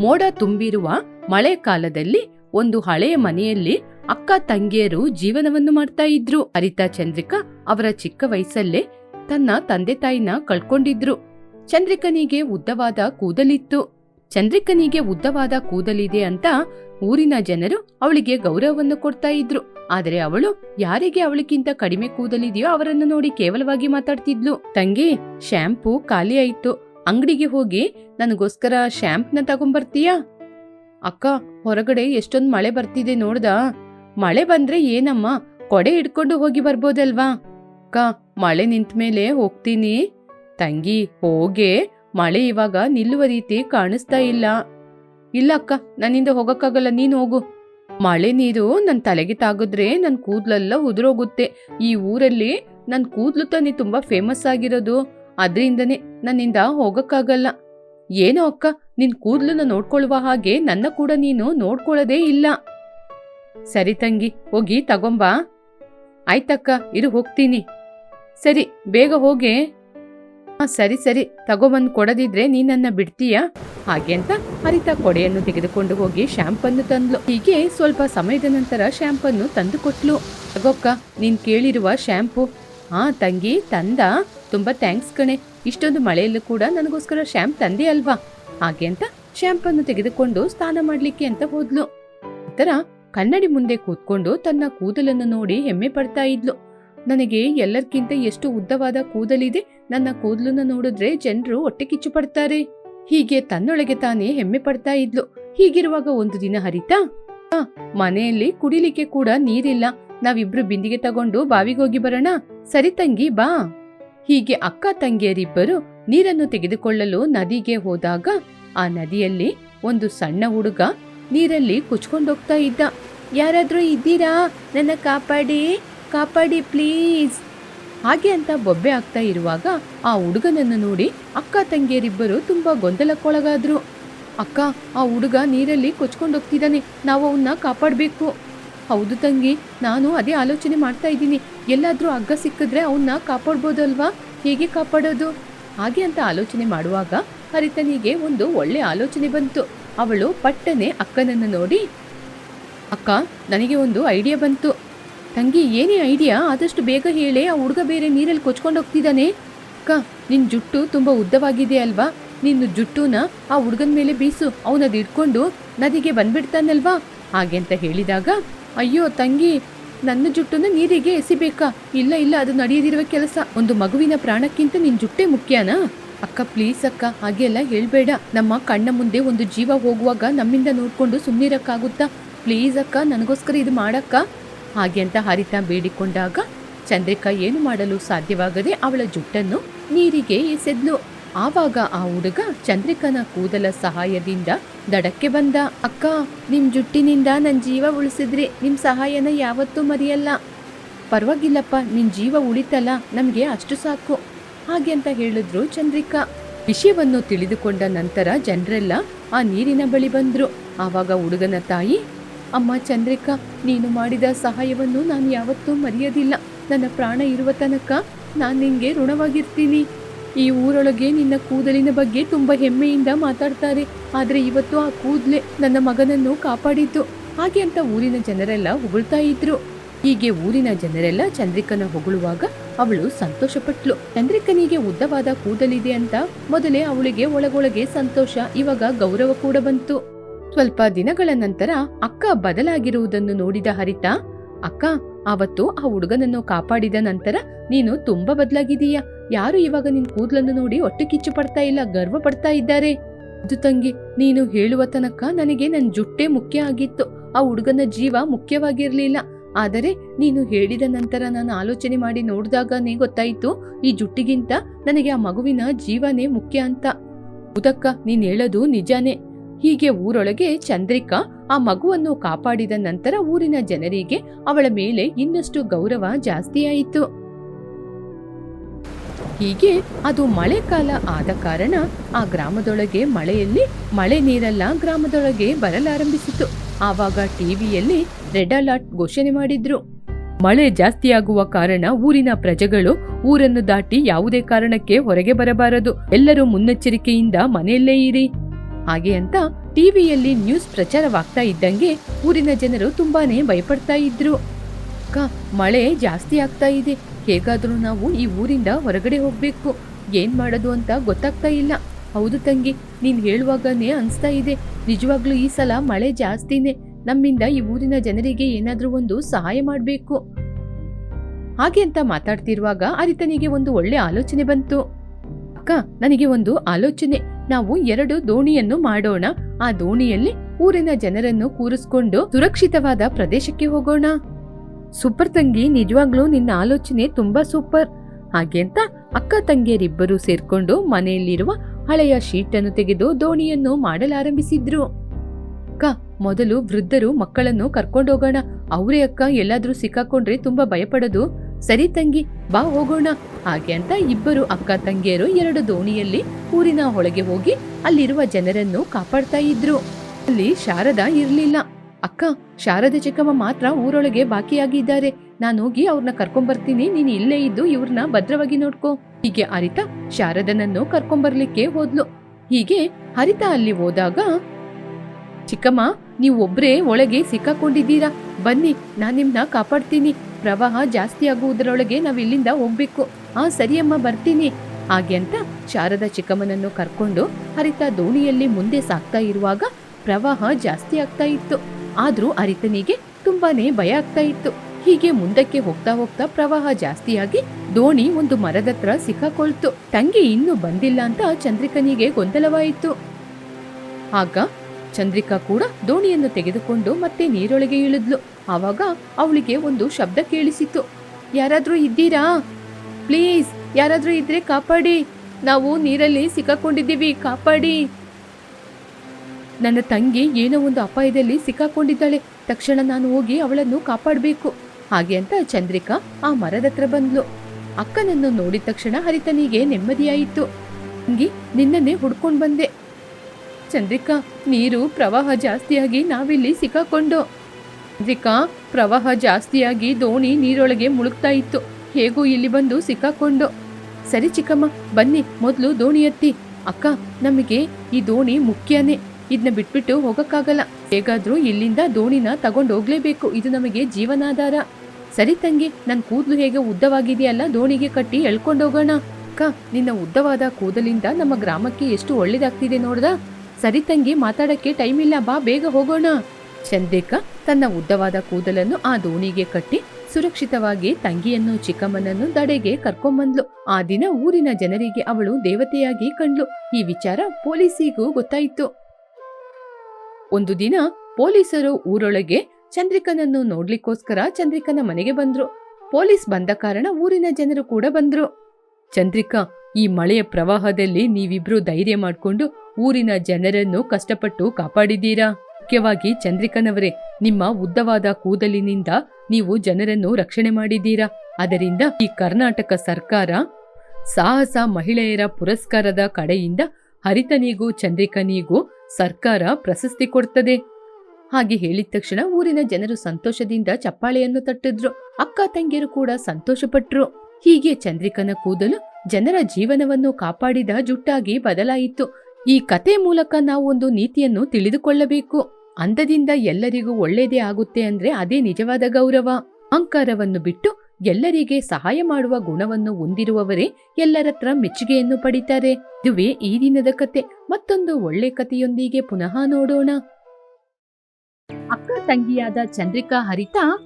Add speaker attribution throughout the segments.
Speaker 1: ಮೋಡ ತುಂಬಿರುವ ಮಳೆ ಕಾಲದಲ್ಲಿ ಒಂದು ಹಳೆಯ ಮನೆಯಲ್ಲಿ ಅಕ್ಕ ತಂಗಿಯರು ಜೀವನವನ್ನು ಮಾಡ್ತಾ ಇದ್ರು. ಅರಿತಾ ಚಂದ್ರಿಕಾ ಅವರ ಚಿಕ್ಕ ವಯಸ್ಸಲ್ಲೇ ತನ್ನ ತಂದೆ ತಾಯಿನ ಕಳ್ಕೊಂಡಿದ್ರು. ಚಂದ್ರಿಕನಿಗೆ ಉದ್ದವಾದ ಕೂದಲಿತ್ತು. ಚಂದ್ರಿಕನಿಗೆ ಉದ್ದವಾದ ಕೂದಲಿದೆ ಅಂತ ಊರಿನ ಜನರು ಅವಳಿಗೆ ಗೌರವವನ್ನು ಕೊಡ್ತಾ ಇದ್ರು. ಆದರೆ ಅವಳು ಯಾರಿಗೆ ಅವಳಿಗಿಂತ ಕಡಿಮೆ ಕೂದಲಿದೆಯೋ ಅವರನ್ನು ನೋಡಿ ಕೇವಲವಾಗಿ ಮಾತಾಡ್ತಿದ್ಲು. ತಂಗಿ ಶ್ಯಾಂಪೂ ಖಾಲಿ ಆಯ್ತು. ಅಂಗಡಿಗೆ ಹೋಗಿ ನನಗೋಸ್ಕರ ಶ್ಯಾಂಪ್ನ ತಗೊಂಬರ್ತೀಯಾ? ಅಕ್ಕ, ಹೊರಗಡೆ ಎಷ್ಟೊಂದು ಮಳೆ ಬರ್ತಿದೆ ನೋಡ್ದ? ಮಳೆ ಬಂದ್ರೆ ಏನಮ್ಮ, ಕೊಡೆ ಹಿಡ್ಕೊಂಡು ಹೋಗಿ ಬರ್ಬೋದಲ್ವಾ? ಅಕ್ಕ, ಮಳೆ ನಿಂತ ಮೇಲೆ ಹೋಗ್ತೀನಿ. ತಂಗಿ, ಹೋಗೆ. ಮಳೆ ಇವಾಗ ನಿಲ್ಲುವ ರೀತಿ ಕಾಣಿಸ್ತಾ ಇಲ್ಲ. ಇಲ್ಲ ಅಕ್ಕ, ನನ್ನಿಂದ ಹೋಗಕ್ಕಾಗಲ್ಲ, ನೀನು ಹೋಗು. ಮಳೆ ನೀರು ನನ್ನ ತಲೆಗೆ ತಾಗಿದ್ರೆ ನನ್ನ ಕೂದಲೆಲ್ಲ ಉದುರೋಗುತ್ತೆ. ಈ ಊರಲ್ಲಿ ನನ್ನ ಕೂದ್ಲು ತಾನೇ ತುಂಬಾ ಫೇಮಸ್ ಆಗಿರೋದು. ಅದ್ರಿಂದನೇ ನನ್ನಿಂದ ಹೋಗಕ್ಕಾಗಲ್ಲ. ಏನೋ ಅಕ್ಕ, ನಿನ್ ಕೂದ್ಲನ್ನ ನೋಡ್ಕೊಳ್ಳುವ ಹಾಗೆ ನನ್ನ ಕೂಡ ನೀನು ನೋಡ್ಕೊಳ್ಳೋದೇ ಇಲ್ಲ. ಸರಿ ತಂಗಿ, ಹೋಗಿ ತಗೊಂಬಾ. ಆಯ್ತಕ್ಕ, ಇರು ಹೋಗ್ತೀನಿ. ಸರಿ, ಬೇಗ ಹೋಗೆ. ಸರಿ ಸರಿ, ತಗೊಬಂದು ಕೊಡದಿದ್ರೆ ನೀ ನನ್ನ ಬಿಡ್ತೀಯಾ? ಹಾಗೆ ಅಂತ ಹರಿತಾ ಕೊಡೆಯನ್ನು ತೆಗೆದುಕೊಂಡು ಹೋಗಿ ಶ್ಯಾಂಪನ್ನು ತಂದ್ಲು. ಹೀಗೆ ಸ್ವಲ್ಪ ಸಮಯದ ನಂತರ ಶ್ಯಾಂಪನ್ನು ತಂದು ಕೊಟ್ಲು ತಗೋಕ್ಕ, ನೀನ್ ಕೇಳಿರುವ ಶ್ಯಾಂಪು. ಆ ತಂಗಿ, ತಂದ. ತುಂಬಾ ಥ್ಯಾಂಕ್ಸ್ ಕಣೆ. ಇಷ್ಟೊಂದು ಮಳೆಯಲ್ಲೂ ಕೂಡ ನನಗೋಸ್ಕರ ಶ್ಯಾಂಪ್ ತಂದೆ ಅಲ್ವಾ? ಹಾಗೆ ಅಂತ ಶ್ಯಾಂಪನ್ನು ತೆಗೆದುಕೊಂಡು ಸ್ನಾನ ಮಾಡ್ಲಿಕ್ಕೆ ಅಂತ ಹೋದ್ಲು. ತರ ಕನ್ನಡಿ ಮುಂದೆ ಕೂತ್ಕೊಂಡು ತನ್ನ ಕೂದಲನ್ನು ನೋಡಿ ಹೆಮ್ಮೆ ಪಡ್ತಾ ಇದ್ಲು. ನನಗೆ ಎಲ್ಲರ್ಕಿಂತ ಎಷ್ಟು ಉದ್ದವಾದ ಕೂದಲಿದೆ, ನನ್ನ ಕೂದಲನ್ನ ನೋಡಿದ್ರೆ ಜನರು ಹೊಟ್ಟೆ ಕಿಚ್ಚು ಪಡ್ತಾರೆ. ಹೀಗೆ ತನ್ನೊಳಗೆ ತಾನೇ ಹೆಮ್ಮೆ ಪಡ್ತಾ ಇದ್ಲು. ಹೀಗಿರುವಾಗ ಒಂದು ದಿನ ಹರಿತಾ ಮನೆಯಲ್ಲಿ ಕುಡಿಲಿಕ್ಕೆ ಕೂಡ ನೀರಿಲ್ಲ. ನಾವಿಬ್ರು ಬಿಂದಿಗೆ ತಗೊಂಡು ಬಾವಿಗೋಗಿ ಬರೋಣ. ಸರಿ ತಂಗಿ, ಬಾ. ಹೀಗೆ ಅಕ್ಕ ತಂಗಿಯರಿಬ್ಬರು ನೀರನ್ನು ತೆಗೆದುಕೊಳ್ಳಲು ನದಿಗೆ ಹೋದಾಗ ಆ ನದಿಯಲ್ಲಿ ಒಂದು ಸಣ್ಣ ಹುಡುಗ ನೀರಲ್ಲಿ ಕುಚ್ಕೊಂಡೋಗ್ತಾ ಇದ್ದ. ಯಾರಾದ್ರೂ ಇದ್ದೀರಾ? ನನ್ನ ಕಾಪಾಡಿ ಕಾಪಾಡಿ ಪ್ಲೀಸ್. ಹಾಗೆ ಅಂತ ಬೊಬ್ಬೆ ಆಗ್ತಾ ಇರುವಾಗ ಆ ಹುಡುಗನನ್ನು ನೋಡಿ ಅಕ್ಕ ತಂಗಿಯರಿಬ್ಬರು ತುಂಬಾ ಗೊಂದಲಕ್ಕೊಳಗಾದ್ರು. ಅಕ್ಕ, ಆ ಹುಡುಗ ನೀರಲ್ಲಿ ಕೊಚ್ಕೊಂಡೋಗ್ತಿದ್ದಾನೆ. ನಾವು ಅವನ್ನ ಕಾಪಾಡಬೇಕು. ಹೌದು ತಂಗಿ, ನಾನು ಅದೇ ಆಲೋಚನೆ ಮಾಡ್ತಾ ಇದ್ದೀನಿ. ಎಲ್ಲಾದರೂ ಹಗ್ಗ ಸಿಕ್ಕಿದ್ರೆ ಅವನ್ನ ಕಾಪಾಡ್ಬೋದಲ್ವಾ? ಹೇಗೆ ಕಾಪಾಡೋದು? ಹಾಗೆ ಅಂತ ಆಲೋಚನೆ ಮಾಡುವಾಗ ಹರಿತನಿಗೆ ಒಂದು ಒಳ್ಳೆ ಆಲೋಚನೆ ಬಂತು. ಅವಳು ಪಟ್ಟನೆ ಅಕ್ಕನನ್ನು ನೋಡಿ, ಅಕ್ಕ, ನನಗೆ ಒಂದು ಐಡಿಯಾ ಬಂತು. ತಂಗಿ, ಏನೇ ಐಡಿಯಾ, ಆದಷ್ಟು ಬೇಗ ಹೇಳಿ. ಆ ಹುಡುಗ ಬೇರೆ ನೀರಲ್ಲಿ ಕೊಚ್ಕೊಂಡು ಹೋಗ್ತಿದ್ದಾನೆ. ಅಕ್ಕ ನಿನ್ನ ಜುಟ್ಟು ತುಂಬ ಉದ್ದವಾಗಿದೆ ಅಲ್ವಾ? ನಿನ್ನ ಜುಟ್ಟುನ ಆ ಹುಡುಗನ ಮೇಲೆ ಬೀಸು. ಅವನದು ಇಟ್ಕೊಂಡು ನದಿಗೆ ಬಂದ್ಬಿಡ್ತಾನಲ್ವಾ? ಹಾಗೆ ಅಂತ ಹೇಳಿದಾಗ ಅಯ್ಯೋ, ತಂಗಿ, ನನ್ನ ಜುಟ್ಟನ್ನು ನೀರಿಗೆ ಎಸಿಬೇಕಾ? ಇಲ್ಲ ಇಲ್ಲ, ಅದು ನಡೆಯದಿರುವ ಕೆಲಸ. ಒಂದು ಮಗುವಿನ ಪ್ರಾಣಕ್ಕಿಂತ ನಿನ್ ಜುಟ್ಟೆ ಮುಖ್ಯನಾ? ಅಕ್ಕ ಪ್ಲೀಸ್ ಅಕ್ಕ, ಹಾಗೆಲ್ಲ ಹೇಳ್ಬೇಡ. ನಮ್ಮ ಕಣ್ಣ ಮುಂದೆ ಒಂದು ಜೀವ ಹೋಗುವಾಗ ನಮ್ಮಿಂದ ನೋಡ್ಕೊಂಡು ಸುಮ್ಮನಿರಕ್ಕಾಗುತ್ತಾ ಪ್ಲೀಸ್ ಅಕ್ಕ, ನನಗೋಸ್ಕರ ಇದು ಮಾಡಕ್ಕ? ಹಾಗೆ ಅಂತ ಹರಿತ ಬೇಡಿಕೊಂಡಾಗ ಚಂದ್ರಿಕಾ ಏನು ಮಾಡಲು ಸಾಧ್ಯವಾಗದೆ ಅವಳ ಜುಟ್ಟನ್ನು ನೀರಿಗೆ ಎಸೆದ್ಲು. ಆವಾಗ ಆ ಹುಡುಗ ಚಂದ್ರಿಕನ ಕೂದಲ ಸಹಾಯದಿಂದ ದಡಕ್ಕೆ ಬಂದ, ಅಕ್ಕ, ನಿಮ್ ಜುಟ್ಟಿನಿಂದ ನನ್ ಜೀವ ಉಳಿಸಿದ್ರಿ ನಿಮ್ ಸಹಾಯನ ಯಾವತ್ತೂ ಮರೆಯಲ್ಲ. ಪರವಾಗಿಲ್ಲಪ್ಪ, ನಿನ್ ಜೀವ ಉಳಿತಲ್ಲ, ನಮ್ಗೆ ಅಷ್ಟು ಸಾಕು. ಹಾಗೆ ಅಂತ ಹೇಳಿದ್ರು ಚಂದ್ರಿಕಾ. ವಿಷಯವನ್ನು ತಿಳಿದುಕೊಂಡ ನಂತರ ಜನರೆಲ್ಲ ಆ ನೀರಿನ ಬಳಿ ಬಂದ್ರು. ಆವಾಗ ಹುಡುಗನ ತಾಯಿ, ಅಮ್ಮ ಚಂದ್ರಿಕಾ, ನೀನು ಮಾಡಿದ ಸಹಾಯವನ್ನು ನಾನು ಯಾವತ್ತೂ ಮರೆಯೋದಿಲ್ಲ. ನನ್ನ ಪ್ರಾಣ ಇರುವ ತನಕ ನಾನು ನಿಂಗೆ ಋಣವಾಗಿರ್ತೀನಿ. ಈ ಊರೊಳಗೆ ನಿನ್ನ ಕೂದಲಿನ ಬಗ್ಗೆ ತುಂಬ ಹೆಮ್ಮೆಯಿಂದ ಮಾತಾಡ್ತಾರೆ. ಆದರೆ ಇವತ್ತು ಆ ಕೂದಲೆ ನನ್ನ ಮಗನನ್ನು ಕಾಪಾಡಿದ್ದು ಹಾಗೆ ಅಂತ ಊರಿನ ಜನರೆಲ್ಲ ಹೊಗಳ್ತಾ ಇದ್ರು. ಹೀಗೆ ಊರಿನ ಜನರೆಲ್ಲ ಚಂದ್ರಿಕನ ಹೊಗಳುವಾಗ ಅವಳು ಸಂತೋಷಪಟ್ಲು. ಚಂದ್ರಿಕನಿಗೆ ಉದ್ದವಾದ ಕೂದಲಿದೆ ಅಂತ ಮೊದಲೇ ಅವಳಿಗೆ ಒಳಗೊಳಗೆ ಸಂತೋಷ, ಇವಾಗ ಗೌರವ ಕೂಡ ಬಂತು. ಸ್ವಲ್ಪ ದಿನಗಳ ನಂತರ ಅಕ್ಕ ಬದಲಾಗಿರುವುದನ್ನು ನೋಡಿದ ಹರಿತ, ಅಕ್ಕ ಆವತ್ತು ಆ ಹುಡುಗನನ್ನು ಕಾಪಾಡಿದ ನಂತರ ನೀನು ತುಂಬಾ ಬದಲಾಗಿದೀಯ ಯಾರು ಇವಾಗ ನಿನ್ ಕೂದ್ಲನ್ನು ನೋಡಿ ಒಟ್ಟು ಕಿಚ್ಚು ಪಡ್ತಾ ಇಲ್ಲ, ಗರ್ವ ಪಡ್ತಾ ಇದ್ದಾರೆ? ಅದು ತಂಗಿ, ನೀನು ಹೇಳುವ ತನಕ ನನಗೆ ನನ್ ಜುಟ್ಟೆ ಮುಖ್ಯ ಆಗಿತ್ತು. ಆ ಹುಡುಗನ ಜೀವ ಮುಖ್ಯವಾಗಿರ್ಲಿಲ್ಲ. ಆದರೆ ನೀನು ಹೇಳಿದ ನಂತರ ನಾನು ಆಲೋಚನೆ ಮಾಡಿ ನೋಡಿದಾಗನೇ ಗೊತ್ತಾಯಿತು, ಈ ಜುಟ್ಟಿಗಿಂತ ನನಗೆ ಆ ಮಗುವಿನ ಜೀವನೇ ಮುಖ್ಯ ಅಂತ. ಉದಕ್ಕ, ನೀನ್ ಹೇಳೋದು ನಿಜಾನೇ. ಹೀಗೆ ಊರೊಳಗೆ ಚಂದ್ರಿಕಾ ಆ ಮಗುವನ್ನು ಕಾಪಾಡಿದ ನಂತರ ಊರಿನ ಜನರಿಗೆ ಅವಳ ಮೇಲೆ ಇನ್ನಷ್ಟು ಗೌರವ ಜಾಸ್ತಿಯಾಯಿತು ಹೀಗೆ ಅದು ಮಳೆಕಾಲ ಆದ ಕಾರಣ ಆ ಗ್ರಾಮದೊಳಗೆ ಮಳೆಯಲ್ಲಿ ಮಳೆ ನೀರೆಲ್ಲ ಗ್ರಾಮದೊಳಗೆ ಬರಲಾರಂಭಿಸಿತು ಆವಾಗ ಟಿವಿಯಲ್ಲಿ ರೆಡ್ ಅಲರ್ಟ್ ಘೋಷಣೆ ಮಾಡಿದ್ರು. ಮಳೆ ಜಾಸ್ತಿಯಾಗುವ ಕಾರಣ ಊರಿನ ಪ್ರಜೆಗಳು ಊರನ್ನು ದಾಟಿ ಯಾವುದೇ ಕಾರಣಕ್ಕೆ ಹೊರಗೆ ಬರಬಾರದು. ಎಲ್ಲರೂ ಮುನ್ನೆಚ್ಚರಿಕೆಯಿಂದ ಮನೆಯಲ್ಲೇ ಇರಿ. ಹಾಗೆ ಅಂತ ಟಿವಿಯಲ್ಲಿ ನ್ಯೂಸ್ ಪ್ರಚಾರವಾಗ್ತಾ ಇದ್ದಂಗೆ ಊರಿನ ಜನರು ತುಂಬಾನೇ ಭಯಪಡ್ತಾ ಇದ್ರು. ಮಳೆ ಜಾಸ್ತಿ ಆಗ್ತಾ ಇದೆ. ಹೇಗಾದ್ರೂ ನಾವು ಈ ಊರಿಂದ ಹೊರಗಡೆ ಹೋಗಬೇಕು. ಏನು ಮಾಡೋದು ಅಂತ ಗೊತ್ತಾಗ್ತಾ ಇಲ್ಲ. ಹೌದು ತಂಗಿ, ನೀನು ಹೇಳುವಾಗನೇ ಅನಿಸ್ತಾ ಇದೆ. ನಿಜವಾಗ್ಲೂ ಈ ಸಲ ಮಳೆ ಜಾಸ್ತಿನೇ. ನಮ್ಮಿಂದ ಈ ಊರಿನ ಜನರಿಗೆ ಏನಾದರೂ ಒಂದು ಸಹಾಯ ಮಾಡಬೇಕು. ಹಾಗೆ ಅಂತ ಮಾತಾಡ್ತಿರುವಾಗ ಅರಿತನಿಗೆ ಒಂದು ಒಳ್ಳೆ ಆಲೋಚನೆ ಬಂತು. ಅಕ್ಕ, ನನಗೆ ಒಂದು ಆಲೋಚನೆ. ನಾವು ಎರಡು ದೋಣಿಯನ್ನು ಮಾಡೋಣ. ಆ ದೋಣಿಯಲ್ಲಿ ಊರಿನ ಜನರನ್ನು ಕೂರಿಸ್ಕೊಂಡು ಸುರಕ್ಷಿತವಾದ ಪ್ರದೇಶಕ್ಕೆ ಹೋಗೋಣ. ಸೂಪರ್ ತಂಗಿ, ನಿಜವಾಗ್ಲೂ ನಿನ್ನ ಆಲೋಚನೆ ತುಂಬಾ ಸೂಪರ್. ಹಾಗೆ ಅಂತ ಅಕ್ಕ ತಂಗಿಯರಿಬ್ಬರು ಸೇರ್ಕೊಂಡು ಮನೆಯಲ್ಲಿರುವ ಹಳೆಯ ಶೀಟನ್ನು ತೆಗೆದು ದೋಣಿಯನ್ನು ಮಾಡಲಾರಂಭಿಸಿದ್ರು. ಅಕ್ಕ, ಮೊದಲು ವೃದ್ಧರು ಮಕ್ಕಳನ್ನು ಕರ್ಕೊಂಡೋಗೋಣ ಅವರೇ ಅಕ್ಕ, ಎಲ್ಲಾದ್ರೂ ಸಿಕ್ಕಾಕೊಂಡ್ರೆ ತುಂಬಾ ಭಯಪಡೋದು. ಸರಿ ತಂಗಿ, ಬಾ ಹೋಗೋಣ. ಹಾಗೆ ಅಂತ ಇಬ್ಬರು ಅಕ್ಕ ತಂಗಿಯರು ಎರಡು ದೋಣಿಯಲ್ಲಿ ಊರಿನ ಒಳಗೆ ಹೋಗಿ ಅಲ್ಲಿರುವ ಜನರನ್ನು ಕಾಪಾಡ್ತಾ ಇದ್ರು. ಅಲ್ಲಿ ಶಾರದಾ ಇರ್ಲಿಲ್ಲ. ಅಕ್ಕ, ಶಾರದ ಚಿಕ್ಕಮ್ಮ ಮಾತ್ರ ಊರೊಳಗೆ ಬಾಕಿಯಾಗಿದ್ದಾರೆ. ನಾನು ಹೋಗಿ ಅವ್ರನ್ನ ಕರ್ಕೊಂಬರ್ತೀನಿ. ನೀನು ಇಲ್ಲೇ ಇದ್ದು ಇವ್ರನ್ನ ಭದ್ರವಾಗಿ ನೋಡ್ಕೋ. ಹೀಗೆ ಹರಿತ ಶಾರದನನ್ನು ಕರ್ಕೊಂಬರ್ಲಿಕ್ಕೆ ಹೋದ್ಲು. ಹೀಗೆ ಹರಿತ ಅಲ್ಲಿ ಹೋದಾಗ, ಚಿಕ್ಕಮ್ಮ ನೀವು ಒಬ್ರೇ ಒಳಗೆ ಸಿಕ್ಕಾಕೊಂಡಿದ್ದೀರಾ? ಬನ್ನಿ, ನಾನು ನಿಮ್ನ ಕಾಪಾಡ್ತೀನಿ. ಪ್ರವಾಹ ಜಾಸ್ತಿ ಆಗುವುದರೊಳಗೆ ನಾವು ಇಲ್ಲಿಂದ ಹೋಗ್ಬೇಕು. ಆ, ಸರಿಯಮ್ಮ, ಬರ್ತೀನಿ. ಹಾಗೆ ಅಂತ ಶಾರದ ಚಿಕ್ಕಮ್ಮನನ್ನು ಕರ್ಕೊಂಡು ಹರಿತ ದೋಣಿಯಲ್ಲಿ ಮುಂದೆ ಸಾಗ್ತಾ ಇರುವಾಗ ಪ್ರವಾಹ ಜಾಸ್ತಿ ಆಗ್ತಾ ಇತ್ತು. ಆದ್ರೂ ಅರಿತನಿಗೆ ತುಂಬಾನೇ ಭಯ ಆಗ್ತಾ ಇತ್ತು. ಹೀಗೆ ಮುಂದಕ್ಕೆ ಹೋಗ್ತಾ ಹೋಗ್ತಾ ಪ್ರವಾಹ ಜಾಸ್ತಿಯಾಗಿ ದೋಣಿ ಒಂದು ಮರದತ್ರ ಸಿಕ್ಕಾಕೊಳ್ತು. ತಂಗಿ ಇನ್ನೂ ಬಂದಿಲ್ಲ ಅಂತ ಚಂದ್ರಿಕನಿಗೆ ಗೊಂದಲವಾಯಿತು. ಆಗ ಚಂದ್ರಿಕಾ ಕೂಡ ದೋಣಿಯನ್ನು ತೆಗೆದುಕೊಂಡು ಮತ್ತೆ ನೀರೊಳಗೆ ಇಳಿದ್ಲು. ಆವಾಗ ಅವಳಿಗೆ ಒಂದು ಶಬ್ದ ಕೇಳಿಸಿತು. ಯಾರಾದ್ರೂ ಇದ್ದೀರಾ? ಪ್ಲೀಸ್, ಯಾರಾದ್ರೂ ಇದ್ರೆ ಕಾಪಾಡಿ. ನಾವು ನೀರಲ್ಲಿ ಸಿಕ್ಕಾಕೊಂಡಿದ್ದೀವಿ, ಕಾಪಾಡಿ. ನನ್ನ ತಂಗಿ ಏನೋ ಒಂದು ಅಪಾಯದಲ್ಲಿ ಸಿಕ್ಕಾಕೊಂಡಿದ್ದಾಳೆ. ತಕ್ಷಣ ನಾನು ಹೋಗಿ ಅವಳನ್ನು ಕಾಪಾಡಬೇಕು. ಹಾಗೆ ಅಂತ ಚಂದ್ರಿಕಾ ಆ ಮರದತ್ರ ಬಂದ್ಲು. ಅಕ್ಕನನ್ನು ನೋಡಿದ ತಕ್ಷಣ ಹರಿತನಿಗೆ ನೆಮ್ಮದಿಯಾಯಿತು. ತಂಗಿ, ನಿನ್ನನ್ನೇ ಹುಡ್ಕೊಂಡು ಬಂದೆ. ಚಂದ್ರಿಕಾ, ನೀರು ಪ್ರವಾಹ ಜಾಸ್ತಿಯಾಗಿ ನಾವಿಲ್ಲಿ ಸಿಕ್ಕಾಕೊಂಡು. ಚಂದ್ರಿಕಾ, ಪ್ರವಾಹ ಜಾಸ್ತಿಯಾಗಿ ದೋಣಿ ನೀರೊಳಗೆ ಮುಳುಗ್ತಾ ಇತ್ತು. ಹೇಗೂ ಇಲ್ಲಿ ಬಂದು ಸಿಕ್ಕಾಕೊಂಡು. ಸರಿ ಚಿಕ್ಕಮ್ಮ, ಬನ್ನಿ, ಮೊದಲು ದೋಣಿ ಎತ್ತಿ. ಅಕ್ಕ, ನಮಗೆ ಈ ದೋಣಿ ಮುಖ್ಯನೇ. ಇದನ್ನ ಬಿಟ್ಬಿಟ್ಟು ಹೋಗಕ್ಕಾಗಲ್ಲ. ಹೇಗಾದ್ರೂ ಇಲ್ಲಿಂದ ದೋಣಿನ ತಗೊಂಡು ಹೋಗ್ಲೇಬೇಕು. ಇದು ನಮಗೆ ಜೀವನಾಧಾರ. ಸರಿ ತಂಗಿ, ನನ್ ಕೂದಲು ಹೇಗೆ ಉದ್ದವಾಗಿದೆಯಲ್ಲ ದೋಣಿಗೆ ಕಟ್ಟಿ ಎಳ್ಕೊಂಡೋಗೋಣ ಅಕ್ಕ, ನಿನ್ನ ಉದ್ದವಾದ ಕೂದಲಿಂದ ನಮ್ಮ ಗ್ರಾಮಕ್ಕೆ ಎಷ್ಟು ಒಳ್ಳೇದಾಗ್ತಿದೆ ನೋಡ್ದ? ಸರಿ ತಂಗಿ, ಮಾತಾಡಕ್ಕೆ ಟೈಮ್ ಇಲ್ಲ. ಬಾ, ಬೇಗ ಹೋಗೋಣ. ಚಂದೇಕ ತನ್ನ ಉದ್ದವಾದ ಕೂದಲನ್ನು ಆ ದೋಣಿಗೆ ಕಟ್ಟಿ ಸುರಕ್ಷಿತವಾಗಿ ತಂಗಿಯನ್ನು, ಚಿಕ್ಕಮ್ಮನನ್ನು ದಡೆಗೆ ಕರ್ಕೊಂಬಂದ್ಲು. ಆ ದಿನ ಊರಿನ ಜನರಿಗೆ ಅವಳು ದೇವತೆಯಾಗಿ ಕಂಡ್ಲು. ಈ ವಿಚಾರ ಪೊಲೀಸಿಗೂ ಗೊತ್ತಾಯಿತು. ಒಂದು ದಿನ ಪೊಲೀಸರು ಊರೊಳಗೆ ಚಂದ್ರಿಕನನ್ನು ನೋಡ್ಲಿಕ್ಕೋಸ್ಕರ ಚಂದ್ರಿಕನ ಮನೆಗೆ ಬಂದ್ರು. ಪೊಲೀಸ್ ಬಂದ ಕಾರಣ ಊರಿನ ಜನರು ಕೂಡ ಬಂದ್ರು. ಚಂದ್ರಿಕಾ, ಈ ಮಳೆಯ ಪ್ರವಾಹದಲ್ಲಿ ನೀವಿಬ್ರು ಧೈರ್ಯ ಮಾಡ್ಕೊಂಡು ಊರಿನ ಜನರನ್ನು ಕಷ್ಟಪಟ್ಟು ಕಾಪಾಡಿದ್ದೀರಾ? ಮುಖ್ಯವಾಗಿ ಚಂದ್ರಿಕನವರೇ, ನಿಮ್ಮ ಉದ್ದವಾದ ಕೂದಲಿನಿಂದ ನೀವು ಜನರನ್ನು ರಕ್ಷಣೆ ಮಾಡಿದ್ದೀರಾ? ಅದರಿಂದ ಈ ಕರ್ನಾಟಕ ಸರ್ಕಾರ ಸಾಹಸ ಮಹಿಳೆಯರ ಪುರಸ್ಕಾರದ ಕಡೆಯಿಂದ ಹರಿತನಿಗೂ ಚಂದ್ರಿಕನಿಗೂ ಸರ್ಕಾರ ಪ್ರಶಸ್ತಿ ಕೊಡ್ತದೆ. ಹಾಗೆ ಹೇಳಿದ ತಕ್ಷಣ ಊರಿನ ಜನರು ಸಂತೋಷದಿಂದ ಚಪ್ಪಾಳೆಯನ್ನು ತಟ್ಟಿದ್ರು. ಅಕ್ಕ ತಂಗಿಯರು ಕೂಡ ಸಂತೋಷಪಟ್ರು. ಹೀಗೆ ಚಂದ್ರಿಕನ ಕೂದಲು ಜನರ ಜೀವನವನ್ನು ಕಾಪಾಡಿದ ಜುಟ್ಟಾಗಿ ಬದಲಾಯಿತು. ಈ ಕತೆ ಮೂಲಕ ನಾವು ಒಂದು ನೀತಿಯನ್ನು ತಿಳಿದುಕೊಳ್ಳಬೇಕು. ಅಂದದಿಂದ ಎಲ್ಲರಿಗೂ ಒಳ್ಳೆಯದೇ ಆಗುತ್ತೆ ಅಂದ್ರೆ ಅದೇ ನಿಜವಾದ ಗೌರವ. ಅಹಂಕಾರವನ್ನು ಬಿಟ್ಟು ಎಲ್ಲರಿಗೆ ಸಹಾಯ ಮಾಡುವ ಗುಣವನ್ನು ಹೊಂದಿರುವವರೇ ಎಲ್ಲರತ್ರ ಮೆಚ್ಚುಗೆಯನ್ನು ಪಡಿತಾರೆ. ಇದುವೇ ಈ ದಿನದ ಕತೆ. ಮತ್ತೊಂದು ಒಳ್ಳೆ ಕಥೆಯೊಂದಿಗೆ ಪುನಃ ನೋಡೋಣ. ಅಕ್ಕ ತಂಗಿಯಾದ ಚಂದ್ರಿಕಾ ಹರಿತಾ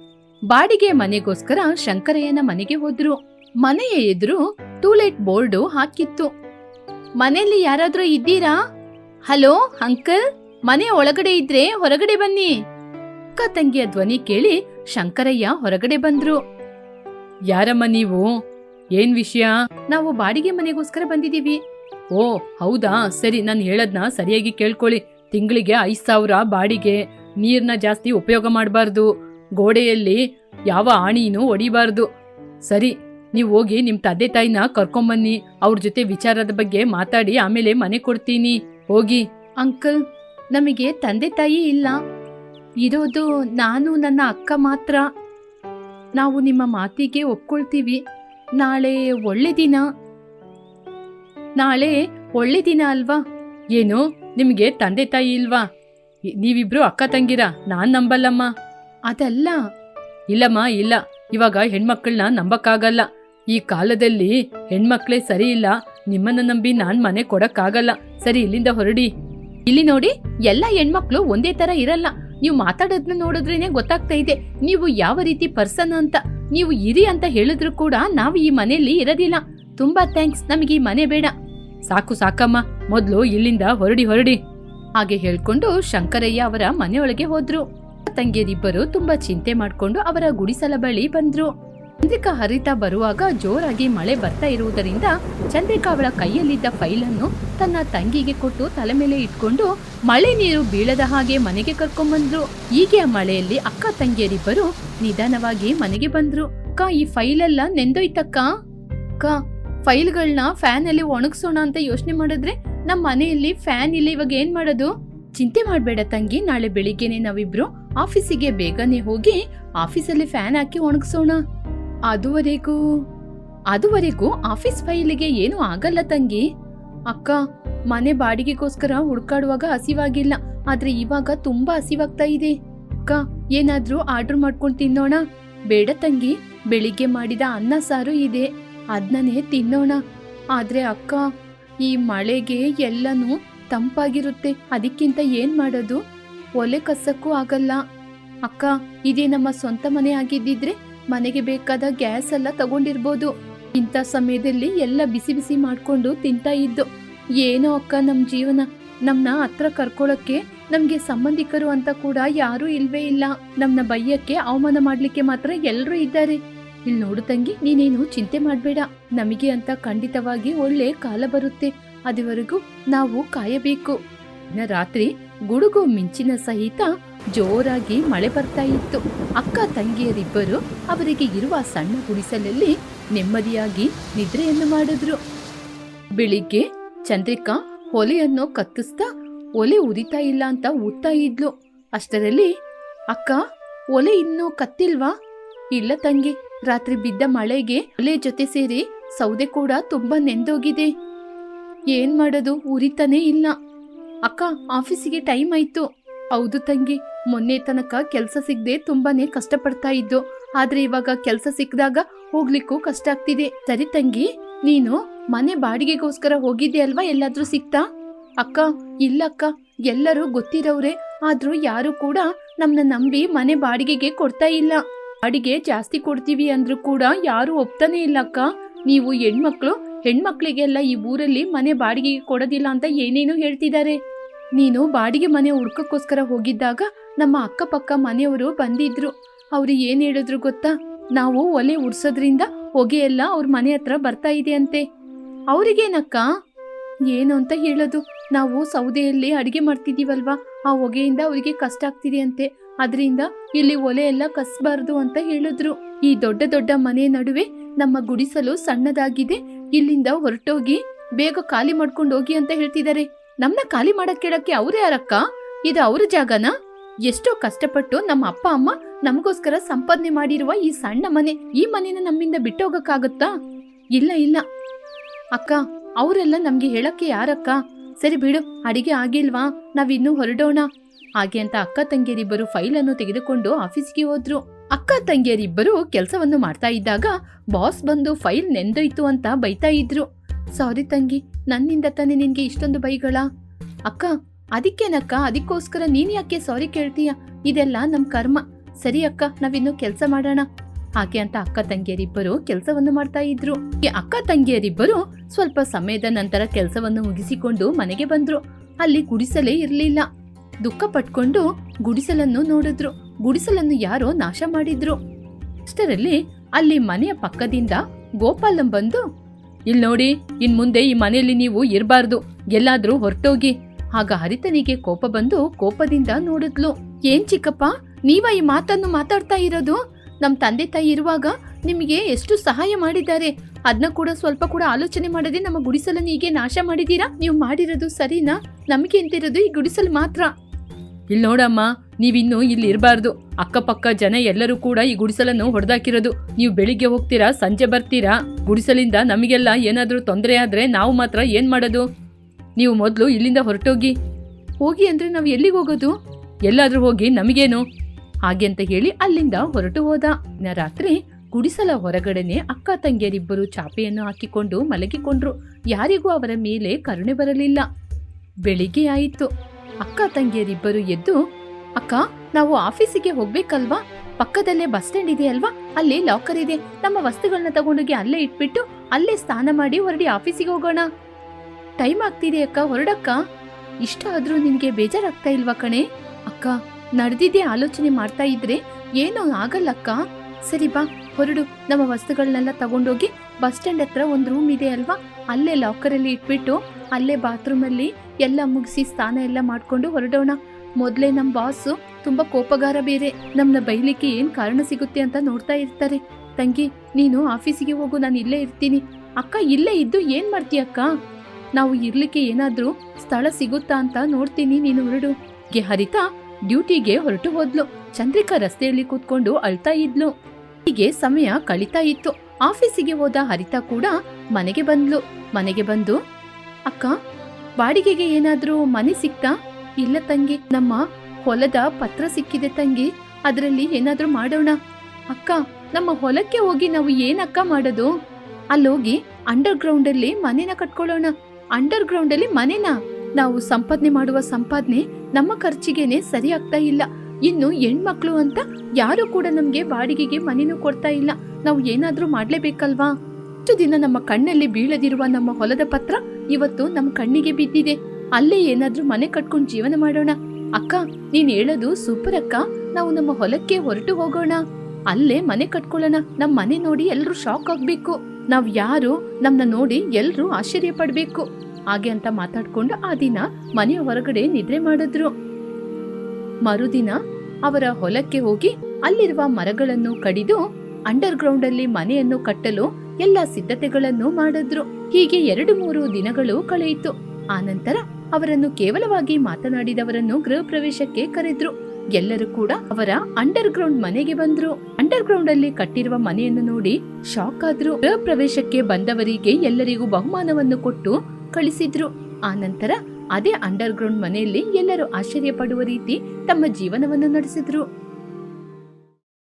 Speaker 1: ಬಾಡಿಗೆ ಮನೆಗೋಸ್ಕರ ಶಂಕರಯ್ಯನ ಮನೆಗೆ ಹೋದ್ರು. ಮನೆಯ ಎದುರು ಟೂಲೆಟ್ ಬೋರ್ಡು ಹಾಕಿತ್ತು. ಮನೆಯಲ್ಲಿ ಯಾರಾದ್ರೂ ಇದ್ದೀರಾ? Hello, uncle? ಮನೆ ಒಳಗಡೆ ಇದ್ರೆ ಹೊರಗಡೆ ಬನ್ನಿ. ಅಕ್ಕ ತಂಗಿಯ ಧ್ವನಿ ಕೇಳಿ ಶಂಕರಯ್ಯ ಹೊರಗಡೆ ಬಂದ್ರು. ಯಾರಮ್ಮ ನೀವು? ಏನ್ ವಿಷಯ? ನಾವು ಬಾಡಿಗೆ ಮನೆಗೋಸ್ಕರ ಬಂದಿದ್ದೀವಿ. ಓ, ಹೌದಾ? ಸರಿ, ನಾನು ಹೇಳದ್ನ ಸರಿಯಾಗಿ ಕೇಳ್ಕೊಳ್ಳಿ. ತಿಂಗಳಿಗೆ ಐದ್ ಸಾವಿರ ಬಾಡಿಗೆ. ನೀರ್ನ ಜಾಸ್ತಿ ಉಪಯೋಗ ಮಾಡಬಾರ್ದು. ಗೋಡೆಯಲ್ಲಿ ಯಾವ ಆಣಿನೂ ಹೊಡಿಬಾರ್ದು ಸರಿ, ನೀವು ಹೋಗಿ ನಿಮ್ಮ ತಂದೆ ತಾಯಿನ ಕರ್ಕೊಂಬನ್ನಿ. ಅವ್ರ ಜೊತೆ ವಿಚಾರದ ಬಗ್ಗೆ ಮಾತಾಡಿ ಆಮೇಲೆ ಮನೆ ಕೊಡ್ತೀನಿ. ಹೋಗಿ. ಅಂಕಲ್, ನಮಗೆ ತಂದೆ ತಾಯಿ ಇಲ್ಲ. ಇರೋದು ನಾನು, ನನ್ನ ಅಕ್ಕ ಮಾತ್ರ. ನಾವು ನಿಮ್ಮ ಮಾತಿಗೆ ಒಪ್ಕೊಳ್ತೀವಿ. ನಾಳೆ ಒಳ್ಳೆ ದಿನ. ನಾಳೆ ಒಳ್ಳೆ ದಿನ ಅಲ್ವಾ? ಏನು? ನಿಮಗೆ ತಂದೆ ತಾಯಿ ಇಲ್ವಾ? ನೀವಿಬ್ರು ಅಕ್ಕ ತಂಗಿರ? ನಾನು ನಂಬಲ್ಲಮ್ಮ. ಅದಲ್ಲ. ಇಲ್ಲಮ್ಮ, ಇಲ್ಲ. ಇವಾಗ ಹೆಣ್ಮಕ್ಳನ್ನ ನಂಬಕ್ಕಾಗಲ್ಲ. ಈ ಕಾಲದಲ್ಲಿ ಹೆಣ್ಮಕ್ಳೇ ಸರಿ ಇಲ್ಲ. ನಿಮ್ಮನ್ನ ನಂಬಿ ನಾನು ಮನೆ ಕೊಡಕ್ಕಾಗಲ್ಲ. ಸರಿ, ಇಲ್ಲಿಂದ ಹೊರಡಿ. ಇಲ್ಲಿ ನೋಡಿ, ಎಲ್ಲ ಹೆಣ್ಮಕ್ಳು ಒಂದೇ ತರ ಇರಲ್ಲ. ನೀವು ಮಾತಾಡೋದನ್ನ ನೋಡಿದ್ರೇನೆ ಗೊತ್ತಾಗ್ತಾ ಇದೆ. ನೀವು ಯಾವ ರೀತಿ ಪರ್ಸನ್ ಅಂತ, ನೀವು ಇರಿ ಅಂತ ಹೇಳಿದ್ರು ಕೂಡ ನಾವು ಈ ಮನೆಯಲ್ಲಿ ಇರೋದಿಲ್ಲ. ತುಂಬಾ ಥ್ಯಾಂಕ್ಸ್ ನಮಗೆ ಈ ಮನೆ ಬೇಡ. ಸಾಕು ಸಾಕಮ್ಮ, ಮೊದಲು ಇಲ್ಲಿಂದ ಹೊರಡಿ ಹೊರಡಿ. ಹಾಗೆ ಹೇಳ್ಕೊಂಡು ಶಂಕರಯ್ಯ ಅವರ ಮನೆಯೊಳಗೆ ಹೋದ್ರು. ತಂಗಿಯರಿಬ್ಬರು ತುಂಬಾ ಚಿಂತೆ ಮಾಡ್ಕೊಂಡು ಅವರ ಗುಡಿಸಲ ಬಳಿ ಬಂದ್ರು. ಚಂದ್ರಿಕಾ ಹರಿತಾ ಬರುವಾಗ ಜೋರಾಗಿ ಮಳೆ ಬರ್ತಾ ಇರುವುದರಿಂದ ಚಂದ್ರಿಕಾ ಅವಳ ಕೈಯಲ್ಲಿದ್ದ ಫೈಲನ್ನು ತನ್ನ ತಂಗಿಗೆ ಕೊಟ್ಟು ತಲೆ ಮೇಲೆ ಇಟ್ಕೊಂಡು ಮಳೆ ನೀರು ಬೀಳದ ಹಾಗೆ ಮನೆಗೆ ಕರ್ಕೊಂಡ್ಬಂದ್ರು ಹೀಗೆ ಆ ಮಳೆಯಲ್ಲಿ ಅಕ್ಕ ತಂಗಿಯರಿಬ್ಬರು ನಿಧಾನವಾಗಿ ಮನೆಗೆ ಬಂದ್ರು. ಅಕ್ಕ, ಈ ಫೈಲೆಲ್ಲ ನೆಂದೋಯ್ತಕ್ಕ? ಅಕ್ಕ ಫೈಲ್ಗಳನ್ನ ಫ್ಯಾನ್ ಅಲ್ಲಿ ಒಣಗಿಸೋಣ ಅಂತ ಯೋಚನೆ ಮಾಡಿದ್ರೆ ನಮ್ಮ ಮನೆಯಲ್ಲಿ ಫ್ಯಾನ್ ಇಲ್ಲ, ಇವಾಗ ಏನ್ ಮಾಡೋದು? ಚಿಂತೆ ಮಾಡಬೇಡ ತಂಗಿ, ನಾಳೆ ಬೆಳಿಗ್ಗೆನೆ ನಾವಿಬ್ರು ಆಫೀಸಿಗೆ ಬೇಗನೆ ಹೋಗಿ ಆಫೀಸಲ್ಲಿ ಫ್ಯಾನ್ ಹಾಕಿ ಒಣಗಿಸೋಣ. ಅದುವರೆಗೂ ಅದುವರೆಗೂ ಆಫೀಸ್ ಫೈಲಿಗೆ ಏನು ಆಗಲ್ಲ ತಂಗಿ. ಅಕ್ಕ, ಮನೆ ಬಾಡಿಗೆಗೋಸ್ಕರ ಹುಡ್ಕಾಡುವಾಗ ಹಸಿವಾಗಿಲ್ಲ, ಆದ್ರೆ ಇವಾಗ ತುಂಬಾ ಹಸಿವಾಗ್ತಾ ಇದೆ. ಅಕ್ಕ, ಏನಾದ್ರೂ ಆರ್ಡರ್ ಮಾಡ್ಕೊಂಡು ತಿನ್ನೋಣ? ಬೇಡ ತಂಗಿ, ಬೆಳಿಗ್ಗೆ ಮಾಡಿದ ಅನ್ನ ಸಾರು ಇದೆ, ಅದನ್ನೇ ತಿನ್ನೋಣ. ಆದ್ರೆ ಅಕ್ಕ, ಈ ಮಳೆಗೆ ಎಲ್ಲನೂ ತಂಪಾಗಿರುತ್ತೆ, ಅದಕ್ಕಿಂತ ಏನ್ ಮಾಡೋದು? ಒಲೆ ಕಸಕ್ಕೂ ಆಗಲ್ಲ. ಅಕ್ಕ, ಇದೇ ನಮ್ಮ ಸ್ವಂತ ಮನೆ ಆಗಿದ್ದಿದ್ರೆ ಮನೆಗೆ ಬೇಕಾದ ಗ್ಯಾಸ್ ಎಲ್ಲ ತಗೊಂಡಿರ್ಬೋದು. ಇಂಥ ಸಮಯದಲ್ಲಿ ಎಲ್ಲ ಬಿಸಿ ಬಿಸಿ ಮಾಡಿಕೊಂಡು ತಿಂತಾ ಇದ್ದು, ಏನೋ ಅಕ್ಕ ನಮ್ಮ ಜೀವನ ನಮ್ಮನ್ನ ಹತ್ರ ಕರ್ಕೊಳ್ಳೋಕ್ಕೆ ನಮಗೆ ಸಂಬಂಧಿಕರು ಅಂತ ಕೂಡ ಯಾರೂ ಇಲ್ವೇ ಇಲ್ಲ. ನಮ್ಮನ್ನ ಬೈಯಕ್ಕೆ ಅವಮಾನ ಮಾಡಲಿಕ್ಕೆ ಮಾತ್ರ ಎಲ್ಲರೂ ಇದ್ದಾರೆ. ಇಲ್ಲಿ ನೋಡು ತಂಗಿ, ನೀನೇನು ಚಿಂತೆ ಮಾಡಬೇಡ. ನಮಗೆ ಅಂತ ಖಂಡಿತವಾಗಿ ಒಳ್ಳೆ ಕಾಲ ಬರುತ್ತೆ. ಅದುವರೆಗೂ ನಾವು ಕಾಯಬೇಕು. ರಾತ್ರಿ ಗುಡುಗು ಮಿಂಚಿನ ಸಹಿತ ಜೋರಾಗಿ ಮಳೆ ಬರ್ತಾ ಇತ್ತು. ಅಕ್ಕ ತಂಗಿಯರಿಬ್ಬರು ಅವರಿಗೆ ಇರುವ ಸಣ್ಣ ಗುಡಿಸಲಲ್ಲಿ ನೆಮ್ಮದಿಯಾಗಿ ನಿದ್ರೆಯನ್ನು ಮಾಡಿದ್ರು. ಬೆಳಿಗ್ಗೆ ಚಂದ್ರಿಕಾ ಒಲೆಯನ್ನು ಕತ್ತಿಸ್ತಾ ಒಲೆ ಉರಿತಾ ಇಲ್ಲ ಅಂತ ಊದ್ತಾ ಇದ್ಲು. ಅಷ್ಟರಲ್ಲಿ, ಅಕ್ಕ, ಒಲೆ ಇನ್ನೂ ಕತ್ತಿಲ್ವಾ? ಇಲ್ಲ ತಂಗಿ, ರಾತ್ರಿ ಬಿದ್ದ ಮಳೆಗೆ ಒಲೆ ಜೊತೆ ಸೇರಿ ಸೌದೆ ಕೂಡ ತುಂಬಾ ನೆಂದೋಗಿದೆ. ಏನ್ ಮಾಡೋದು, ಉರಿತಾನೇ ಇಲ್ಲ. ಅಕ್ಕ, ಆಫೀಸಿಗೆ ಟೈಮ್ ಆಯ್ತು. ಹೌದು ತಂಗಿ, ಮೊನ್ನೆ ತನಕ ಕೆಲಸ ಸಿಗದೆ ತುಂಬಾನೇ ಕಷ್ಟಪಡ್ತಾ ಇದ್ದು, ಆದ್ರೆ ಇವಾಗ ಕೆಲಸ ಸಿಕ್ಕದಾಗ ಹೋಗ್ಲಿಕ್ಕೂ ಕಷ್ಟ ಆಗ್ತಿದೆ. ಸರಿ ತಂಗಿ, ನೀನು ಮನೆ ಬಾಡಿಗೆಗೋಸ್ಕರ ಹೋಗಿದ್ದೆ ಅಲ್ವಾ, ಎಲ್ಲಾದ್ರೂ ಸಿಕ್ತಾ? ಅಕ್ಕ, ಇಲ್ಲ ಅಕ್ಕ, ಎಲ್ಲರೂ ಗೊತ್ತಿರೋರೆ ಆದ್ರೂ ಯಾರು ಕೂಡ ನಮ್ನ ನಂಬಿ ಮನೆ ಬಾಡಿಗೆಗೆ ಕೊಡ್ತಾ ಇಲ್ಲ. ಬಾಡಿಗೆ ಜಾಸ್ತಿ ಕೊಡ್ತೀವಿ ಅಂದ್ರೂ ಕೂಡ ಯಾರು ಒಪ್ತಾನೆ ಇಲ್ಲ ಅಕ್ಕ. ನೀವು ಹೆಣ್ಮಕ್ಳು, ಹೆಣ್ಮಕ್ಳಿಗೆಲ್ಲ ಈ ಊರಲ್ಲಿ ಮನೆ ಬಾಡಿಗೆಗೆ ಕೊಡೋದಿಲ್ಲ ಅಂತ ಏನೇನೋ ಹೇಳ್ತಿದ್ದಾರೆ. ನೀನು ಬಾಡಿಗೆ ಮನೆ ಹುಡ್ಕಕ್ಕೋಸ್ಕರ ಹೋಗಿದ್ದಾಗ ನಮ್ಮ ಅಕ್ಕಪಕ್ಕ ಮನೆಯವರು ಬಂದಿದ್ರು. ಅವ್ರು ಏನ್ ಹೇಳಿದ್ರು ಗೊತ್ತಾ? ನಾವು ಒಲೆ ಉಡ್ಸೋದ್ರಿಂದ ಹೊಗೆಯೆಲ್ಲ ಅವ್ರ ಮನೆ ಹತ್ರ ಬರ್ತಾ ಇದೆ ಅಂತೆ ಅವ್ರಿಗೇನಕ್ಕ? ಏನು ಅಂತ ಹೇಳೋದು? ನಾವು ಸೌದೆಯಲ್ಲಿ ಅಡಿಗೆ ಮಾಡ್ತಿದ್ದೀವಲ್ವಾ? ಆ ಹೊಗೆಯಿಂದ ಅವರಿಗೆ ಕಷ್ಟ ಆಗ್ತಿದೆ ಅಂತೆ ಅದರಿಂದ ಇಲ್ಲಿ ಒಲೆ ಎಲ್ಲ ಕಸಬಾರ್ದು ಅಂತ ಹೇಳಿದ್ರು. ಈ ದೊಡ್ಡ ದೊಡ್ಡ ಮನೆ ನಡುವೆ ನಮ್ಮ ಗುಡಿಸಲು ಸಣ್ಣದಾಗಿದೆ. ಇಲ್ಲಿಂದ ಹೊರಟೋಗಿ ಬೇಗ ಖಾಲಿ ಮಾಡ್ಕೊಂಡು ಹೋಗಿ ಅಂತ ಹೇಳ್ತಿದ್ದಾರೆ. ನಮ್ನ ಖಾಲಿ ಮಾಡಕ್ ಕೇಳಕ್ಕೆ ಅವ್ರು ಯಾರಕ್ಕ? ಇದು ಅವ್ರ ಜಾಗನ? ಎಷ್ಟೋ ಕಷ್ಟಪಟ್ಟು ನಮ್ಮ ಅಪ್ಪ, ಅಮ್ಮ ನಮಗೋಸ್ಕರ ಸಂಪಾದನೆ ಮಾಡಿರುವ ಈ ಸಣ್ಣ ಮನೆ ಈ ಮನೆನ ನಮ್ಮಿಂದ ಬಿಟ್ಟೋಗಕ್ಕಾಗತ್ತಾ? ಇಲ್ಲ ಇಲ್ಲ. ಅಕ್ಕ, ಅವರೆಲ್ಲ ನಮ್ಗೆ ಹೇಳಕ್ಕೆ ಯಾರಕ್ಕ? ಸರಿ ಬಿಡು, ಅಡಿಗೆ ಆಗಿಲ್ವಾ? ನಾವಿನ್ನೂ ಹೊರಡೋಣ. ಹಾಗೆ ಅಂತ ಅಕ್ಕ ತಂಗಿಯರಿಬ್ಬರು ಫೈಲನ್ನು ತೆಗೆದುಕೊಂಡು ಆಫೀಸ್ಗೆ ಹೋದ್ರು. ಅಕ್ಕ ತಂಗಿಯರಿಬ್ಬರು ಕೆಲಸವನ್ನು ಮಾಡ್ತಾ ಇದ್ದಾಗ ಬಾಸ್ ಬಂದು ಫೈಲ್ ನೆಂದೋಯ್ತು ಅಂತ ಬೈತಾ ಇದ್ರು. ಸಾರಿ ತಂಗಿ, ನನ್ನಿಂದ ತಾನೇ ನಿನ್ಗೆ ಇಷ್ಟೊಂದು ಬೈಗಳ? ಅಕ್ಕ, ಅದಕ್ಕೇನಕ್ಕ? ಅದಕ್ಕೋಸ್ಕರ ನೀನ್ ಯಾಕೆ ಸಾರಿ ಕೇಳ್ತೀಯ? ಇದೆಲ್ಲ ನಮ್ ಕರ್ಮ. ಸರಿ ಅಕ್ಕ, ನಾವಿನ್ನು ಕೆಲಸ ಮಾಡೋಣ. ಹಾಗೆ ಅಂತ ಅಕ್ಕ ತಂಗಿಯರಿಬ್ಬರು ಕೆಲಸವನ್ನು ಮಾಡ್ತಾ ಇದ್ರು. ಈ ಅಕ್ಕ ತಂಗಿಯರಿಬ್ಬರು ಸ್ವಲ್ಪ ಸಮಯದ ನಂತರ ಕೆಲಸವನ್ನು ಮುಗಿಸಿಕೊಂಡು ಮನೆಗೆ ಬಂದ್ರು. ಅಲ್ಲಿ ಗುಡಿಸಲೇ ಇರಲಿಲ್ಲ. ದುಃಖ ಪಟ್ಕೊಂಡು ಗುಡಿಸಲನ್ನು ನೋಡಿದ್ರು. ಗುಡಿಸಲನ್ನು ಯಾರೋ ನಾಶ ಮಾಡಿದ್ರು. ಅಷ್ಟರಲ್ಲಿ ಅಲ್ಲಿ ಮನೆಯ ಪಕ್ಕದಿಂದ ಗೋಪಾಲಂ ಬಂದು ಇಲ್ ನೋಡಿ, ಇನ್ ಮುಂದೆ ಈ ಮನೆಯಲ್ಲಿ ನೀವು ಇರಬಾರ್ದು. ಎಲ್ಲಾದ್ರೂ ಹೊರಟೋಗಿ. ಆಗ ಹರಿತನಿಗೆ ಕೋಪ ಬಂದು ಕೋಪದಿಂದ ನೋಡಿದ್ಲು. ಏನ್ ಚಿಕ್ಕಪ್ಪ, ನೀವ ಈ ಮಾತನ್ನು ಮಾತಾಡ್ತಾ ಇರೋದು? ನಮ್ಮ ತಂದೆ ತಾಯಿ ಇರುವಾಗ ನಿಮಗೆ ಎಷ್ಟು ಸಹಾಯ ಮಾಡಿದ್ದಾರೆ? ಅದನ್ನ ಕೂಡ ಸ್ವಲ್ಪ ಕೂಡ ಆಲೋಚನೆ ಮಾಡದೆ ನಮ್ಮ ಗುಡಿಸಲನ್ನು ಹೀಗೆ ನಾಶ ಮಾಡಿದೀರಾ ನೀವು ಮಾಡಿರೋದು ಸರಿನಾ? ನಮಗೆ ಅಂತಿರೋದು ಈ ಗುಡಿಸಲು ಮಾತ್ರ. ಇಲ್ಲಿ ನೋಡಮ್ಮ ನೀವಿನ್ನು ಇಲ್ಲಿ ಇರಬಾರ್ದು. ಅಕ್ಕಪಕ್ಕ ಜನ ಎಲ್ಲರೂ ಕೂಡ ಈ ಗುಡಿಸಲನ್ನು ಹೊಡೆದಾಕಿರೋದು. ನೀವು ಬೆಳಿಗ್ಗೆ ಹೋಗ್ತೀರಾ, ಸಂಜೆ ಬರ್ತೀರಾ? ಗುಡಿಸಲಿಂದ ನಮಗೆಲ್ಲ ಏನಾದರೂ ತೊಂದರೆ ಆದರೆ ನಾವು ಮಾತ್ರ ಏನು ಮಾಡೋದು? ನೀವು ಮೊದಲು ಇಲ್ಲಿಂದ ಹೊರಟೋಗಿ. ಹೋಗಿ ಅಂದರೆ ನಾವು ಎಲ್ಲಿಗೆ ಹೋಗೋದು? ಎಲ್ಲಾದರೂ ಹೋಗಿ ನಮಗೇನು? ಹಾಗೆ ಅಂತ ಹೇಳಿ ಅಲ್ಲಿಂದ ಹೊರಟು ಹೋದ. ರಾತ್ರಿ ಗುಡಿಸಲ ಹೊರಗಡೆನೆ ಅಕ್ಕ ತಂಗಿಯರಿಬ್ಬರು ಚಾಪೆಯನ್ನು ಹಾಕಿಕೊಂಡು ಮಲಗಿಕೊಂಡ್ರು. ಯಾರಿಗೂ ಅವರ ಮೇಲೆ ಕರುಣೆ ಬರಲಿಲ್ಲ. ಬೆಳಿಗ್ಗೆ ಆಯಿತು. ಅಕ್ಕ ತಂಗಿಯರಿಬ್ಬರು ಎದ್ದು ಅಕ್ಕ, ನಾವು ಆಫೀಸಿಗೆ ಹೋಗ್ಬೇಕಲ್ವಾ? ಪಕ್ಕದಲ್ಲೇ ಬಸ್ ಸ್ಟ್ಯಾಂಡ್ ಇದೆ ಅಲ್ವಾ? ಅಲ್ಲಿ ಲಾಕರ್ ಇದೆ. ನಮ್ಮ ವಸ್ತುಗಳನ್ನ ತಗೊಂಡೋಗಿ ಅಲ್ಲೇ ಇಟ್ಬಿಟ್ಟು ಅಲ್ಲೇ ಸ್ನಾನ ಮಾಡಿ ಹೊರಡಿ ಆಫೀಸಿಗೆ ಹೋಗೋಣ. ಟೈಮ್ ಆಗ್ತಿದೆ ಅಕ್ಕ, ಹೊರಡಕ್ಕ. ಇಷ್ಟ ಆದ್ರೂ ನಿನ್ಗೆ ಬೇಜಾರಾಗ್ತಾ ಇಲ್ವಾ ಕಣೆ? ಅಕ್ಕ, ನಡೆದಿದ್ದೇ ಆಲೋಚನೆ ಮಾಡ್ತಾ ಇದ್ರೆ ಏನೋ ಆಗಲ್ಲಕ್ಕ ಸರಿ ಬಾ, ಹೊರಡು. ನಮ್ಮ ವಸ್ತುಗಳನ್ನೆಲ್ಲ ತಗೊಂಡೋಗಿ ಬಸ್ ಸ್ಟ್ಯಾಂಡ್ ಹತ್ರ ಒಂದು ರೂಮ್ ಇದೆ ಅಲ್ವಾ? ಅಲ್ಲೇ ಲಾಕರಲ್ಲಿ ಇಟ್ಬಿಟ್ಟು ಅಲ್ಲೇ ಬಾತ್ರೂಮಲ್ಲಿ ಎಲ್ಲ ಮುಗಿಸಿ ಸ್ನಾನ ಎಲ್ಲ ಮಾಡ್ಕೊಂಡು ಹೊರಡೋಣ. ಮೊದಲೇ ನಮ್ಮ ಬಾಸು ತುಂಬಾ ಕೋಪಗಾರ ಬೇರೆ. ನಮ್ನ ಬೈಲಿಕ್ಕೆ ಏನ್ ಕಾರಣ ಸಿಗುತ್ತೆ ಅಂತ ನೋಡ್ತಾ ಇರ್ತಾರೆ. ತಂಗಿ, ನೀನು ಆಫೀಸಿಗೆ ಹೋಗು, ನಾನು ಇಲ್ಲೇ ಇರ್ತೀನಿ. ಅಕ್ಕ ಇಲ್ಲೇ ಇದ್ದು ಏನ್ ಮಾಡ್ತೀಯ ಅಕ್ಕ? ನಾವು ಇರ್ಲಿಕ್ಕೆ ಏನಾದ್ರೂ ಸ್ಥಳ ಸಿಗುತ್ತಾ ಅಂತ ನೋಡ್ತೀನಿ ನೀನು ಹೊರಡು. ಗೆ ಹರಿತಾ ಡ್ಯೂಟಿಗೆ ಹೊರಟು ಹೋದ್ಲು. ಚಂದ್ರಿಕಾ ರಸ್ತೆಯಲ್ಲಿ ಕೂತ್ಕೊಂಡು ಅಳ್ತಾ ಇದ್ಲು. ಹೀಗೆ ಸಮಯ ಕಳೀತಾ ಇತ್ತು. ಆಫೀಸಿಗೆ ಹೋದ ಹರಿತಾ ಕೂಡ ಮನೆಗೆ ಬಂದ್ಲು. ಮನೆಗೆ ಬಂದು, ಅಕ್ಕ, ಬಾಡಿಗೆಗೆ ಏನಾದ್ರೂ ಮನೆ ಸಿಕ್ತಾ? ಇಲ್ಲ ತಂಗಿ, ನಮ್ಮ ಹೊಲದ ಪತ್ರ ಸಿಕ್ಕಿದೆ ತಂಗಿ. ಅದರಲ್ಲಿ ಏನಾದ್ರೂ ಮಾಡೋಣ. ಅಕ್ಕ, ನಮ್ಮ ಹೊಲಕ್ಕೆ ಹೋಗಿ ನಾವು ಏನಕ್ಕ ಮಾಡೋದು? ಅಲ್ಲೋಗಿ ಅಂಡರ್ ಗ್ರೌಂಡ್ ಅಲ್ಲಿ ಮನೇನ ಕಟ್ಕೊಳ್ಳೋಣ. ಅಂಡರ್ ಗ್ರೌಂಡ್ ಅಲ್ಲಿ ಮನೇನ? ನಾವು ಸಂಪಾದನೆ ಮಾಡುವ ಸಂಪಾದನೆ ನಮ್ಮ ಖರ್ಚಿಗೆನೆ ಸರಿ ಆಗ್ತಾ ಇಲ್ಲ. ಇನ್ನು ಹೆಣ್ಮಕ್ಳು ಅಂತ ಯಾರು ಕೂಡ ನಮ್ಗೆ ಬಾಡಿಗೆಗೆ ಮನೆನೂ ಕೊಡ್ತಾ ಇಲ್ಲ. ನಾವು ಏನಾದ್ರೂ ಮಾಡ್ಲೇಬೇಕಲ್ವಾ? ಇಷ್ಟು ದಿನ ನಮ್ಮ ಕಣ್ಣಲ್ಲಿ ಬೀಳದಿರುವ ನಮ್ಮ ಹೊಲದ ಪತ್ರ ಇವತ್ತು ನಮ್ಮ ಕಣ್ಣಿಗೆ ಬಿದ್ದಿದೆ. ಅಲ್ಲೇ ಏನಾದ್ರೂ ಮನೆ ಕಟ್ಕೊಂಡು ಜೀವನ ಮಾಡೋಣ. ಅಕ್ಕ, ನೀನ್ ಹೇಳೋದು ಸೂಪರ್ ಅಕ್ಕ. ನಾವು ನಮ್ಮ ಹೊಲಕ್ಕೆ ಹೊರಟು ಹೋಗೋಣ. ಅಲ್ಲೇ ಮನೆ ಕಟ್ಕೊಳ್ಳೋಣ. ನಮ್ ಮನೆ ನೋಡಿ ಎಲ್ರು ಶಾಕ್ ಆಗ್ಬೇಕು. ನಾವ್ ಯಾರು, ನಮ್ನ ನೋಡಿ ಎಲ್ರು ಆಶ್ಚರ್ಯ ಪಡ್ಬೇಕು. ಹಾಗೆ ಅಂತ ಮಾತಾಡ್ಕೊಂಡು ಆ ದಿನ ಮನೆಯ ಹೊರಗಡೆ ನಿದ್ರೆ ಮಾಡಿದ್ರು. ಮರುದಿನ ಅವರ ಹೊಲಕ್ಕೆ ಹೋಗಿ ಅಲ್ಲಿರುವ ಮರಗಳನ್ನು ಕಡಿದು ಅಂಡರ್ ಗ್ರೌಂಡ್ ಅಲ್ಲಿ ಮನೆಯನ್ನು ಕಟ್ಟಲು ಎಲ್ಲ ಸಿದ್ಧತೆಗಳನ್ನು ಮಾಡಿದ್ರು. ಹೀಗೆ ಎರಡು ಮೂರು ದಿನಗಳು ಕಳೆಯಿತು. ಆನಂತರ ಅವರನ್ನು ಕೇವಲವಾಗಿ ಮಾತನಾಡಿದವರನ್ನು ಗೃಹ ಪ್ರವೇಶಕ್ಕೆ ಕರೆದ್ರು. ಎಲ್ಲರೂ ಕೂಡ ಅವರ ಅಂಡರ್ ಗ್ರೌಂಡ್ ಮನೆಗೆ ಬಂದ್ರು. ಅಂಡರ್ ಗ್ರೌಂಡ್ ಅಲ್ಲಿ ಕಟ್ಟಿರುವ ಮನೆಯನ್ನು ನೋಡಿ ಶಾಕ್ ಆದ್ರು. ಗೃಹ ಪ್ರವೇಶಕ್ಕೆ ಬಂದವರಿಗೆ ಎಲ್ಲರಿಗೂ ಬಹುಮಾನವನ್ನು ಕೊಟ್ಟು ಕಳಿಸಿದ್ರು. ಆನಂತರ ಅದೇ ಅಂಡರ್ ಗ್ರೌಂಡ್ ಮನೆಯಲ್ಲಿ ಎಲ್ಲರೂ ಆಶ್ಚರ್ಯ ಪಡುವ ರೀತಿ ತಮ್ಮ ಜೀವನವನ್ನು ನಡೆಸಿದ್ರು.